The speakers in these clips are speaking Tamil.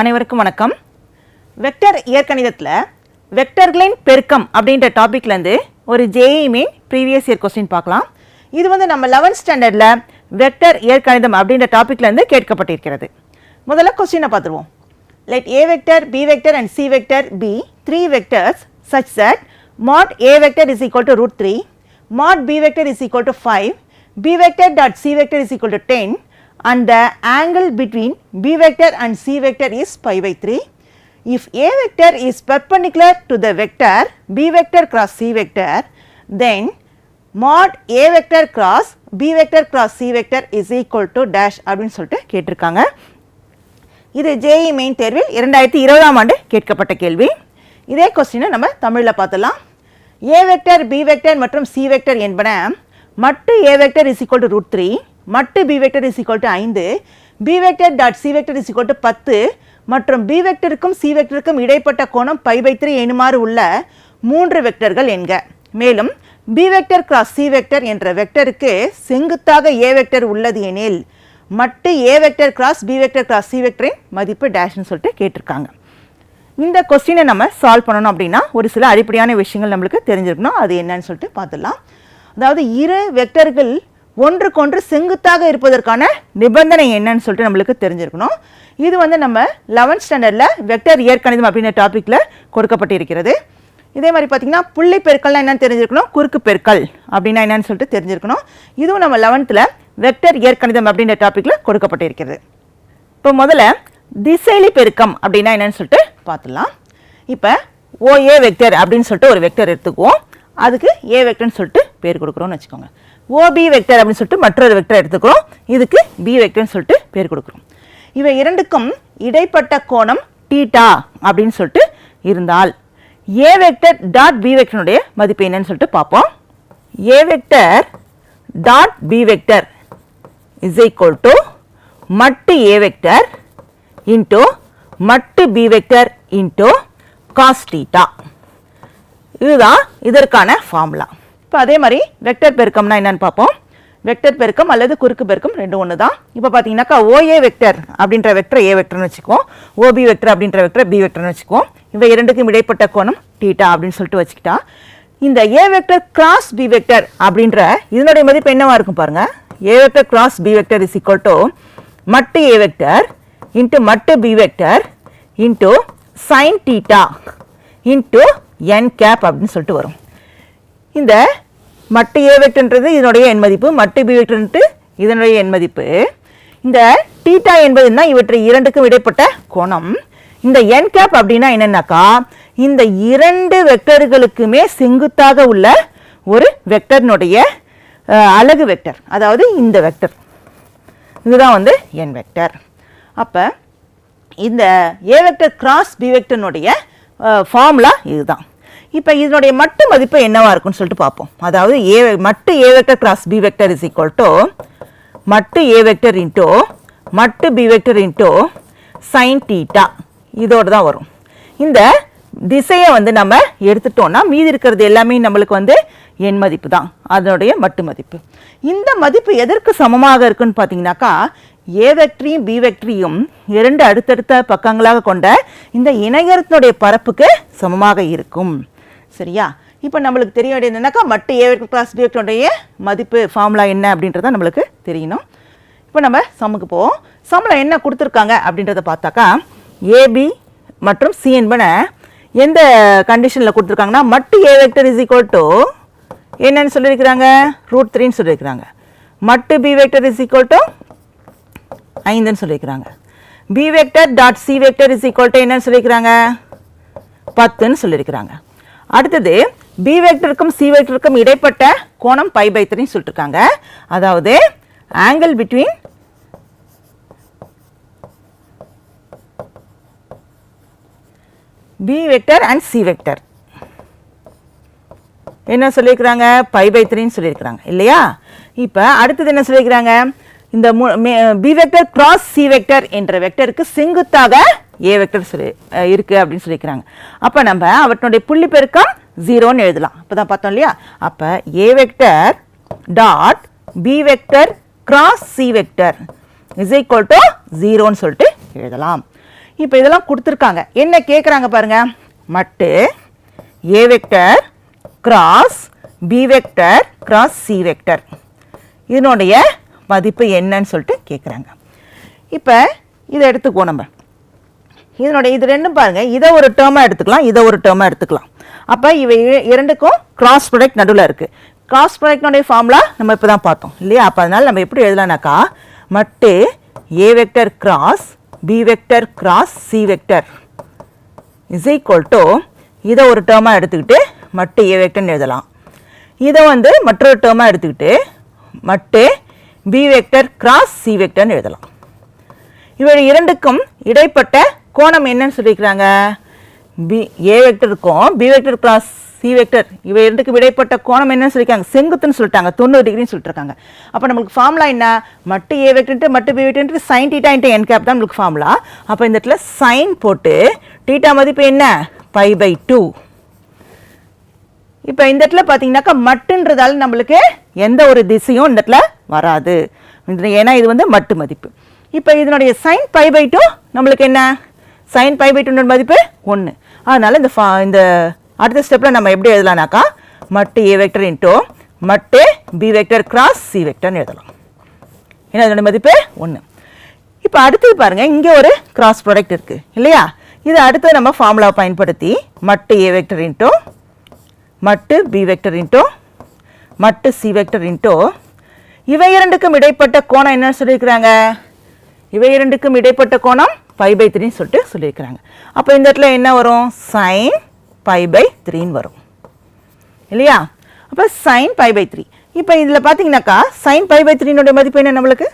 அனைவருக்கும் வணக்கம். வெக்டர் இயற்கணிதத்தில் வெக்டர்களின் பெருக்கம் அப்படின்ற டாபிக்லேருந்து ஒரு JEE main previous year question பார்க்கலாம். இது வந்து நம்ம 11th ஸ்டாண்டர்டில் வெக்டர் இயற்கணிதம் அப்படின்ற டாப்பிக்லேருந்து கேட்கப்பட்டிருக்கிறது. முதல்ல கொஸ்டினை பார்த்துருவோம். Let A vector B vector and C vector be three vectors such that mod a vector is equal to root 3 mod b vector is equal to 5 b vector dot c vector is equal to 10 and the angle between b vector and c vector is pi by 3 if a vector is perpendicular to the vector b vector cross c vector then mod a vector cross b vector cross c vector is equal to dash அப்படின்னு சொல்லிட்டு கேட்டிருக்காங்க இது ஜேஇ மெயின் தேர்வில் இரண்டாயிரத்தி இருபதாம் ஆண்டு கேட்கப்பட்ட கேள்வி இதே கொஸ்டினை நம்ம தமிழில் பார்த்துலாம் ஏ வெக்டர் பி வெக்டர் மற்றும் சி வெக்டர் என்பன மட்டு A vector is equal to root three மட்டு B vector is equal to ஐந்து B vector dot C vector is equal to பத்து மற்றும் பி வெக்டருக்கும் சி வெக்டருக்கும் இடைப்பட்ட கோணம் பை பை த்ரீ எனுமாறு உள்ள மூன்று வெக்டர்கள் என்க. மேலும் B vector cross C vector என்ற வெக்டருக்கு செங்குத்தாக ஏ வெக்டர் உள்ளது எனில் மட்டு A vector cross B vector cross C வெக்டரின் மதிப்பு டேஷ்னு சொல்லிட்டு கேட்டிருக்காங்க. இந்த கொஸ்டினை நம்ம சால்வ் பண்ணணும் அப்படின்னா ஒரு சில அடிப்படையான விஷயங்கள் நம்மளுக்கு தெரிஞ்சிருக்கணும். அது என்னன்னு சொல்லிட்டு பார்த்துடலாம். அதாவது இரு வெக்டர்கள் ஒன்றுக்கொன்று செங்குத்தாக இருப்பதற்கான நிபந்தனை என்னன்னு சொல்லிட்டு நம்மளுக்கு தெரிஞ்சிருக்கணும். இது வந்து நம்ம 11th ஸ்டாண்டர்டில் வெக்டர் இயற்கணிதம் அப்படின்ற டாப்பிக்கில் கொடுக்கப்பட்டிருக்கிறது. இதே மாதிரி பார்த்தீங்கன்னா புள்ளி பெருக்கள்னால் என்னென்னு தெரிஞ்சிருக்கணும் குறுக்கு பெருக்கல் அப்படின்னா என்னன்னு சொல்லிட்டு தெரிஞ்சிருக்கணும். இதுவும் நம்ம லெவன்த்தில் வெக்டர் இயற்கணிதம் அப்படின்ற டாப்பிக்கில் கொடுக்கப்பட்டிருக்கிறது. இப்போ முதல்ல திசைலி பெருக்கம் அப்படின்னா என்னன்னு சொல்லிட்டு பார்த்துடலாம். இப்போ ஓஏ வெக்டர் அப்படின்னு சொல்லிட்டு ஒரு வெக்டர் எடுத்துக்குவோம். அதுக்கு ஏ வெக்டர்னு சொல்லிட்டு பேர் கொடுக்குறோம்னு வச்சுக்கோங்க. ஓபி வெக்டர் அப்படின்னு சொல்லிட்டு மற்றொரு வெக்டர் எடுத்துக்கிறோம். இதுக்கு பி வெக்டர்னு சொல்லிட்டு பேர் கொடுக்குறோம். இவை இரண்டுக்கும் இடைப்பட்ட கோணம் டீட்டா அப்படின்னு சொல்லிட்டு இருந்தால் ஏ வெக்டர் டாட் பி வெக்டனுடைய மதிப்பு என்னன்னு சொல்லிட்டு பார்ப்போம். A vector dot B vector is equal to மட்டு ஏ வெக்டர் இன்ட்டு மட்டு B vector into cos theta இதுதான் இதற்கான ஃபார்முலா இப்போ அதே மாதிரி வெக்டர் பெருக்கம்னா என்னென்னு பார்ப்போம். வெக்டர் பெருக்கம் அல்லது குறுக்கு பெருக்கம் ரெண்டும் ஒன்று தான் இப்போ பார்த்தீங்கன்னாக்கா ஓஏ வெக்டர் அப்படின்ற வெக்டர் ஏ வெக்டர்னு வச்சுக்குவோம். ஓபி வெக்டர் அப்படின்ற வெக்டர் பி வெக்டர்னு வச்சுக்குவோம். இவை இரண்டுக்கும் இடைப்பட்ட கோணம் டீட்டா அப்படின்னு சொல்லிட்டு வச்சுக்கிட்டா இந்த A vector cross B vector அப்படின்ற இதனுடைய மதிப்பு என்னவா இருக்கும் பாருங்க. A vector cross B vector is equal to மட்டு ஏ வெக்டர் இன்ட்டு மட்டு B vector into sine theta into N cap அப்படின்னு சொல்லிட்டு வரும். இந்த மட்டு ஏ வெக்டர்ன்றது இதனுடைய எண் மதிப்பு மட்டு பி வெக்டர்ன்ட்டு இதனுடைய எண் மதிப்பு. இந்த டீட்டா என்பதுன்னா இவற்றை இரண்டுக்கும் இடைப்பட்ட கோணம். இந்த என் கேப் அப்படின்னா என்னென்னாக்கா இந்த இரண்டு வெக்டர்களுக்குமே செங்குத்தாக உள்ள ஒரு வெக்டர்னுடைய அழகு அலகு வெக்டர். அதாவது இந்த வெக்டர். இதுதான் வந்து என் வெக்டர். அப்போ இந்த ஏ வெக்டர் கிராஸ் பி வெக்டர்னுடைய ஃபார்முலா இதுதான். இப்போ இதனுடைய மட்டு மதிப்பு என்னவா இருக்குன்னு சொல்லிட்டு பார்ப்போம் அதாவது ஏ மட்டு A vector cross B vector is equal to மட்டு ஏ வெக்டர் இன்டோ மட்டு B vector into sine theta இதோடு தான் வரும். இந்த திசையை வந்து நம்ம எடுத்துட்டோம்னா மீதி இருக்கிறது எல்லாமே நம்மளுக்கு வந்து எண் மதிப்பு தான். அதனுடைய மட்டு மதிப்பு. இந்த மதிப்பு எதற்கு சமமாக இருக்குன்னு பார்த்தீங்கன்னாக்கா ஏ வெக்டரியும் பி வெக்டரியும் இரண்டு அடுத்தடுத்த பக்கங்களாக கொண்ட இந்த இணையத்தினுடைய பரப்புக்கு சமமாக இருக்கும். சரியா? இப்போ நம்மளுக்கு தெரிய வேண்டியது என்னன்னாக்கா மட்டு ஏ கிளாஸ் பி மதிப்பு ஃபார்முலா என்ன அப்படின்றத நம்மளுக்கு தெரியணும். இப்போ நம்ம சம்முக்கு போவோம். சம்மில் என்ன கொடுத்துருக்காங்க அப்படின்றத பார்த்தாக்கா ஏபி மற்றும் சி என்பன எந்த கண்டிஷனில் கொடுத்துருக்காங்கன்னா மட்டு A vector is equal to என்னன்னு சொல்லியிருக்கிறாங்க? ரூட் த்ரீன்னு சொல்லியிருக்கிறாங்க. மட்டு B vector is equal to ஐந்துன்னு சொல்லியிருக்கிறாங்க. B vector dot C vector is equal to என்னன்னு சொல்லியிருக்கிறாங்க? பத்துன்னு சொல்லியிருக்கிறாங்க. அடுத்தது பி வெக்டருக்கும் சி வெக்டருக்கும் இடைப்பட்ட கோணம் பை பை த்ரீன்னு சொல்லிட்டுருக்காங்க. அதாவது angle between B vector and C vector என்ன சொல்லியிருக்கிறாங்க? பை பை த்ரீன்னு சொல்லியிருக்கிறாங்க. இல்லையா? இப்போ அடுத்தது என்ன சொல்லியிருக்கிறாங்க? இந்த B vector cross C vector என்ற வெக்டருக்கு செங்குத்தாக ஏ வெக்டர் சொல்லி இருக்குது இருக்கு அப்படின்னு சொல்லியிருக்கிறாங்க அப்போ நம்ம அவற்றினுடைய புள்ளி பெருக்கம் ஜீரோன்னு எழுதலாம். இப்போ தான் பார்த்தோம் இல்லையா? அப்போ A vector dot B vector cross C vector is equal to ஜீரோன்னு சொல்லிட்டு எழுதலாம். இப்போ இதெல்லாம் கொடுத்துருக்காங்க. என்ன கேட்குறாங்க பாருங்க? மட்டு A vector cross B vector cross C vector. இதனுடைய மதிப்பு என்னன்னு சொல்லிட்டு கேட்குறாங்க இப்போ இதை எடுத்துக்குவோம் நம்ம. இதனுடைய இது ரெண்டும் பாருங்கள் இதை ஒரு டேர்மாக எடுத்துக்கலாம் இதை ஒரு டேர்மாக எடுத்துக்கலாம். அப்போ இவை இ- இரண்டுக்கும் கிராஸ் ப்ராடக்ட் நடுவில் இருக்குது கிராஸ் ப்ராடக்ட்னுடைய ஃபார்முலா நம்ம இப்போ தான் பார்த்தோம் இல்லையா? அப்போ அதனால் நம்ம எப்படி எழுதலாம்னாக்கா மட்டு A vector cross B vector cross C vector is equal to இதை ஒரு டேர்மாக எடுத்துக்கிட்டு மட்டு ஏ வெக்டர்னு எழுதலாம். இதை வந்து மற்றொரு டேர்மாக எடுத்துக்கிட்டு மட்டு பி வெக்டர் கிராஸ் சி வெக்டர்னு எழுதலாம். இவை இரண்டுக்கும் இடைப்பட்ட கோணம் என்னன்னு சொல்லியிருக்கிறாங்க. B A வெக்டருக்கும் B vector cross C vector இவை இரண்டுக்கும் விடைப்பட்ட கோணம் என்னன்னு சொல்லியிருக்காங்க. செங்குத்துன்னு சொல்லிட்டாங்க. தொண்ணூறு டிகிரின்னு சொல்லிட்டுருக்காங்க. அப்போ நம்மளுக்கு ஃபார்முலா என்ன? மட்டு ஏ வெக்டர் மட்டு B vector sine theta into N cap தான் நம்மளுக்கு ஃபார்முலா அப்போ இந்த இடத்துல சைன் போட்டு டீட்டா மதிப்பு என்ன? பை பை டூ இப்போ இந்த இடத்துல பார்த்தீங்கன்னாக்கா மட்டுன்றதால நம்மளுக்கு எந்த ஒரு திசையும் இந்த இடத்துல வராது. ஏன்னா இது வந்து மட்டு மதிப்பு. இப்போ இதனுடைய சைன் பை பை டூ நம்மளுக்கு என்ன? சைன் பை பை டூன்ற மதிப்பு ஒன்று அதனால் இந்த ஃபா இந்த அடுத்த ஸ்டெப்பில் நம்ம எப்படி எழுதலாம்னாக்கா மட்டு ஏ வெக்டர் இன்ட்டோ மட்டு பி வெக்டர் கிராஸ் சி வெக்டர்னு எழுதலாம். ஏன்னா அதனுடைய மதிப்பு? ஒன்று இப்போ அடுத்தது பாருங்கள் இங்கே ஒரு கிராஸ் ப்ராடக்ட் இருக்குது இல்லையா? இது அடுத்து நம்ம ஃபார்முலா பயன்படுத்தி மட்டு ஏ வெக்டர் இன்ட்டோ மட்டு பி வெக்டர் இன்ட்டோ மட்டு சி வெக்டர் இன்ட்டோ இவை இரண்டுக்கும் இடைப்பட்ட கோணம் என்னன்னு சொல்லியிருக்கிறாங்க. இவை இரண்டுக்கும் இடைப்பட்ட கோணம் பை பை த்ரீன்னு சொல்லிட்டு சொல்லியிருக்கிறாங்க. அப்போ இந்த இடத்துல என்ன வரும்? சைன் பை பை த்ரீன்னு வரும். இல்லையா? அப்போ சைன் பை பை த்ரீ. இப்போ இதில் பார்த்தீங்கன்னாக்கா சைன் பை பை த்ரீனுடைய மதிப்பு என்ன நம்மளுக்கு?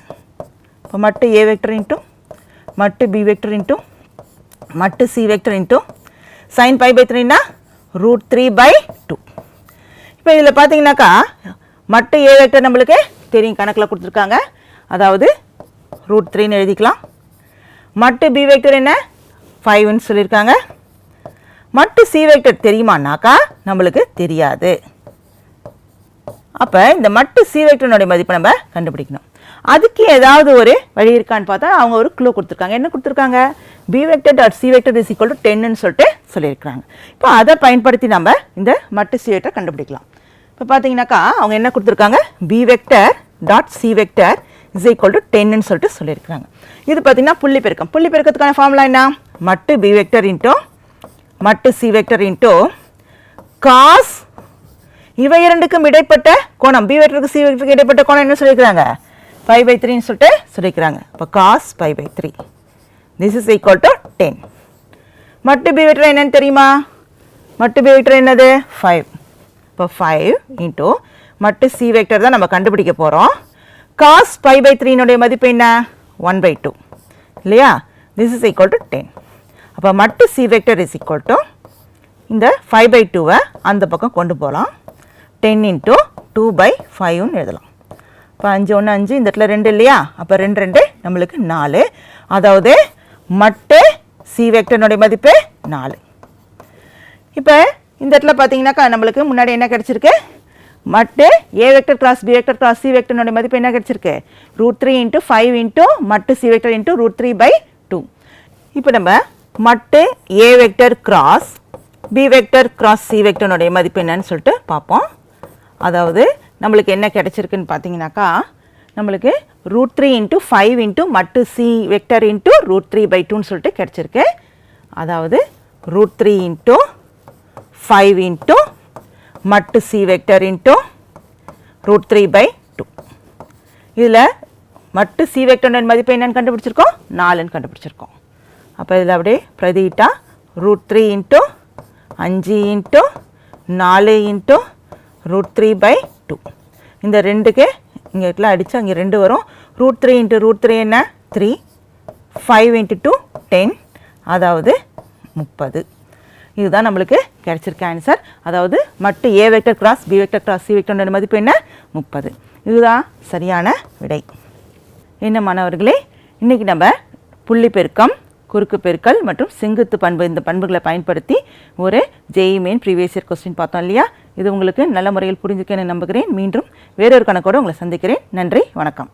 இப்போ மட்டு ஏ வெக்டர் இன்ட்டும் மட்டு பி வெக்டர் இன்ட்டும் மட்டு சி வெக்டர் இன்ட்டும் சைன் பை பை த்ரீனா ரூட் த்ரீ பை டூ இப்போ இதில் பார்த்தீங்கன்னாக்கா மட்டு ஏ வெக்டர் நம்மளுக்கு தெரியும் கணக்கில் கொடுத்துருக்காங்க. அதாவது ரூட் த்ரீன்னு எழுதிக்கலாம். மட்டு பி வெக்டர் என்ன? ஃபைவ்னு சொல்லியிருக்காங்க மட்டு சி வெக்டர் தெரியுமானாக்கா? நம்மளுக்கு தெரியாது. அப்போ இந்த மட்டு சி வெக்டர்னுடைய மதிப்பை நம்ம கண்டுபிடிக்கணும். அதுக்கு ஏதாவது ஒரு வழி இருக்கான்னு பார்த்தா அவங்க ஒரு க்ளூ கொடுத்துருக்காங்க. என்ன கொடுத்துருக்காங்க? B vector dot C vector is equal to டென்னு சொல்லிட்டு சொல்லியிருக்கிறாங்க. இப்போ அதை பயன்படுத்தி நம்ம இந்த மட்டு சி வெக்டர் கண்டுபிடிக்கலாம். இப்போ பார்த்தீங்கன்னாக்கா அவங்க என்ன கொடுத்துருக்காங்க? B vector dot C vector is equal to டென்னு சொல்லிட்டு சொல்லியிருக்கிறாங்க. இது பார்த்தீங்கன்னா புள்ளி பெருக்கம். புள்ளி பெருக்கத்துக்கான ஃபார்முலா என்ன? மட்டு பி வெக்டர் இன்ட்டோ மட்டு சி வெக்டர் இன்ட்டோ காஸ் இவை இரண்டுக்கும் இடைப்பட்ட கோணம். பி வெக்டருக்கு சி வெக்டருக்கு இடைப்பட்ட கோணம் என்ன சொல்லியிருக்கிறாங்க ஃபைவ் பை த்ரீன்னு சொல்லிட்டு சொல்லியிருக்கிறாங்க இப்போ cos five by three this is equal to ten மட்டு பி வெக்டர் என்னன்னு தெரியுமா? மட்டு பி வெக்டர் என்னது? ஃபைவ் இப்போ ஃபைவ் இன்ட்டு மட்டு சி வெக்டர் தான் நம்ம கண்டுபிடிக்க போகிறோம் காஸ் ஃபைவ் பை த்ரீனுடைய மதிப்பு என்ன? ஒன் பை டூ இல்லையா this is equal to ten அப்போ மட்டு C vector is equal to இந்த ஃபைவ் பை டூவை அந்த பக்கம் கொண்டு போகலாம் டென் இன்ட்டு டூ பை ஃபைவ்னு எழுதலாம். இப்போ அஞ்சு ஒன்று அஞ்சு இந்த இடத்துல ரெண்டு இல்லையா? அப்போ ரெண்டு ரெண்டு நம்மளுக்கு நாலு. அதாவது மட்டு சி வெக்டர்னுடைய மதிப்பு நாலு. இப்போ இந்த இடத்துல பார்த்தீங்கன்னாக்கா நம்மளுக்கு முன்னாடி என்ன கிடச்சிருக்கு? மட்டு A vector cross B vector cross C வெக்டர்னுடைய மதிப்பு என்ன கிடச்சிருக்கு? Root three into five into மட்டு C vector into root three by two இப்போ நம்ம மட்டு A vector cross B vector cross C வெக்டர்னுடைய மதிப்பு என்னன்னு சொல்லிட்டு பார்ப்போம் அதாவது நம்மளுக்கு என்ன கிடச்சிருக்குன்னு பார்த்தீங்கன்னாக்கா நம்மளுக்கு root three into five into மட்டு C vector into root three by டூன்னு சொல்லிட்டு கிடச்சிருக்கு. அதாவது root three into five into மட்டு C vector into root three by two இதில் மட்டு சி வெக்டர்னுடைய மதிப்பு என்னென்னு கண்டுபிடிச்சிருக்கோம்? நாலுன்னு கண்டுபிடிச்சிருக்கோம். அப்போ இதில் அப்படியே பிரதிட்டா ரூட் த்ரீ இன்ட்டு அஞ்சு இன்ட்டு நாலு into root three by two இந்த ரெண்டுக்கு இங்கே இடத்துல அடித்து அங்கே ரெண்டு வரும். Root three into root three என்ன? Three five into two ten அதாவது முப்பது. இதுதான் நம்மளுக்கு கிடைச்சிருக்க ஆன்சர் அதாவது மட்டு A vector cross B vector cross C vector மதிப்பு என்ன? முப்பது. இதுதான் சரியான விடை. என்ன மாணவர்களே இன்றைக்கி நம்ம புள்ளி பெருக்கம் குறுக்கு பெருக்கல் மற்றும் செங்குத்து பண்பு இந்த பண்புகளை பயன்படுத்தி ஒரு JEE main previous year question பார்த்தோம் இல்லையா? இது உங்களுக்கு நல்ல முறையில் புரிஞ்சுக்க நம்புகிறேன். மீண்டும் வேறொரு கணக்கோடு உங்களை சந்திக்கிறேன். நன்றி வணக்கம்.